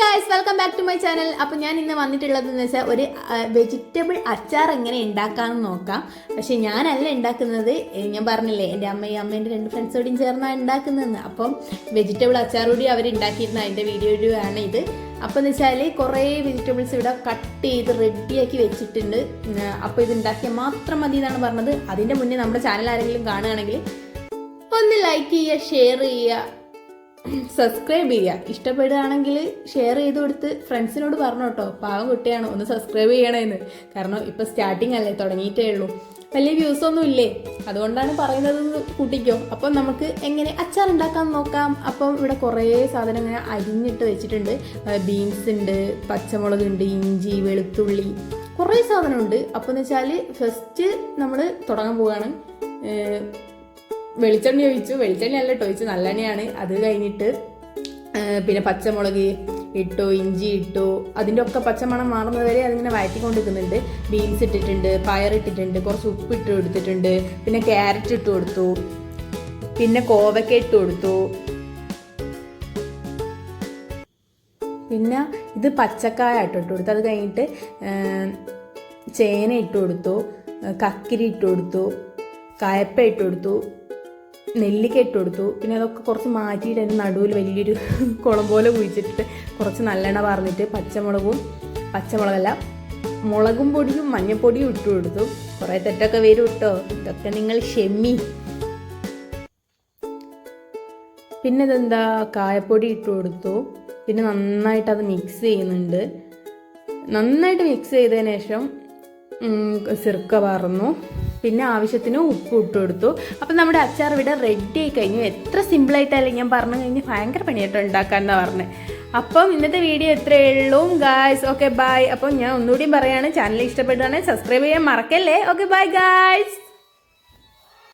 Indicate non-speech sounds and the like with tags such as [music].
Guys welcome back to my channel അപ്പോൾ ഞാൻ ഇന്ന് വന്നിട്ടുള്ളത് എന്ന് വെച്ചാൽ ഒരു വെജിറ്റബിൾ അച്ചാർ എങ്ങനെ ഉണ്ടാക്കാമെന്ന് നോക്കാം. പക്ഷേ ഞാനല്ല ഉണ്ടാക്കുന്നത് ഞാൻ പറഞ്ഞില്ലേ എന്റെ അമ്മയും അമ്മേന്റെ രണ്ട് ഫ്രണ്ട്സോടെയും ചേർന്നാണ് ഉണ്ടാക്കുന്നതെന്ന് അപ്പം വെജിറ്റബിൾ അച്ചാർ കൂടി അവർ ഉണ്ടാക്കിയിരുന്ന അതിന്റെ വീഡിയോ ആണ് ഇത്. അപ്പോൾ എന്ന് വെച്ചാൽ കുറേ വെജിറ്റബിൾസ് ഇവിടെ കട്ട് ചെയ്ത് റെഡിയാക്കി വെച്ചിട്ടുണ്ട്. അപ്പോൾ ഇത് ഉണ്ടാക്കിയാൽ മാത്രം മതി എന്നാണ് പറഞ്ഞത്. അതിന്റെ മുന്നേ നമ്മുടെ ചാനൽ ആരെങ്കിലും കാണുകയാണെങ്കിൽ ഒന്ന് ലൈക്ക് ചെയ്യുക ഷെയർ ചെയ്യുക സബ്സ്ക്രൈബ് ചെയ്യുക ഇഷ്ടപ്പെടുകയാണെങ്കിൽ ഷെയർ ചെയ്ത് കൊടുത്ത് ഫ്രണ്ട്സിനോട് പറഞ്ഞു കേട്ടോ പാവം കുട്ടിയാണ് ഒന്ന് സബ്സ്ക്രൈബ് ചെയ്യണമെന്ന് കാരണം ഇപ്പം സ്റ്റാർട്ടിങ് അല്ലേ തുടങ്ങിയിട്ടേ ഉള്ളൂ. വലിയ വ്യൂസ് ഒന്നും ഇല്ലേ? അതുകൊണ്ടാണ് പറയുന്നത് കുട്ടിക്കോ. അപ്പം നമുക്ക് എങ്ങനെ അച്ചാർ ഉണ്ടാക്കാൻ നോക്കാം. അപ്പം ഇവിടെ കുറേ സാധനം ഇങ്ങനെ അരിഞ്ഞിട്ട് വെച്ചിട്ടുണ്ട്. ബീൻസ് ഉണ്ട് പച്ചമുളക് ഉണ്ട് ഇഞ്ചി വെളുത്തുള്ളി കുറേ സാധനമുണ്ട് അപ്പോൾ എന്ന് വെച്ചാൽ ഫസ്റ്റ് നമ്മൾ തുടങ്ങാൻ പോവുകയാണ് വെളിച്ചെണ്ണ ഒഴിച്ചു. വെളിച്ചെണ്ണ അല്ല ഒഴിച്ചു നല്ലെണ്ണയാണ് അത് കഴിഞ്ഞിട്ട് പിന്നെ പച്ചമുളക് ഇട്ടു ഇഞ്ചി ഇട്ടു അതിന്റെ ഒക്കെ പച്ചമണം മാറുന്നത് വരെ അതിങ്ങനെ വഴറ്റിക്കൊണ്ടിരിക്കുന്നുണ്ട്. ബീൻസ് ഇട്ടിട്ടുണ്ട് പയർ ഇട്ടിട്ടുണ്ട് കുറച്ച് ഉപ്പ് ഇട്ട് കൊടുത്തിട്ടുണ്ട്. പിന്നെ ക്യാരറ്റ് ഇട്ട് കൊടുത്തു. പിന്നെ കോവക്ക ഇട്ട് കൊടുത്തു. പിന്നെ ഇത് പച്ചക്കായ ഇട്ട് കൊടുത്തു. അത് കഴിഞ്ഞിട്ട് ചേന ഇട്ട് കൊടുത്തു കക്കിരി ഇട്ട് കൊടുത്തു കയപ്പ ഇട്ട് കൊടുത്തു. നെല്ലിക്ക ഇട്ട് കൊടുത്തു പിന്നെ അതൊക്കെ കുറച്ച് മാറ്റിയിട്ട് അതിന്റെ നടുവിൽ വലിയൊരു [laughs] കുളം പോലെ കുഴിച്ചിട്ടിട്ട് കുറച്ച് നല്ലെണ്ണ പറഞ്ഞിട്ട് പച്ചമുളകും പച്ചമുളകല്ല മുളകും പൊടിയും മഞ്ഞപ്പൊടിയും ഇട്ട് കൊടുത്തു. കുറേ തെറ്റൊക്കെ വരും കേട്ടോ. ഇതൊക്കെ നിങ്ങൾ ക്ഷമി. പിന്നെ ഇതെന്താ? കായപ്പൊടി ഇട്ട് കൊടുത്തു. പിന്നെ നന്നായിട്ട് അത് മിക്സ് ചെയ്യുന്നുണ്ട്. നന്നായിട്ട് മിക്സ് ചെയ്തതിന് ശേഷം സിർക്ക പറന്നു പിന്നെ ആവശ്യത്തിന് ഉപ്പ് ഇട്ട് കൊടുത്തു. അപ്പം നമ്മുടെ അച്ചാർ ഇവിടെ റെഡി ആയി കഴിഞ്ഞു. എത്ര സിമ്പിളായിട്ടല്ലേ ഞാൻ പറഞ്ഞു കഴിഞ്ഞ് ഭയങ്കര പണിയായിട്ട് ഉണ്ടാക്കാമെന്നാണ് പറഞ്ഞത് അപ്പം ഇന്നത്തെ വീഡിയോ എത്രയേ ഉള്ളൂ ഗായ്സ് ഓക്കെ ബൈ അപ്പം ഞാൻ ഒന്നുകൂടി പറയാണ് ചാനൽ ഇഷ്ടപ്പെടുകയാണെങ്കിൽ സബ്സ്ക്രൈബ് ചെയ്യാൻ മറക്കല്ലേ? Okay bye guys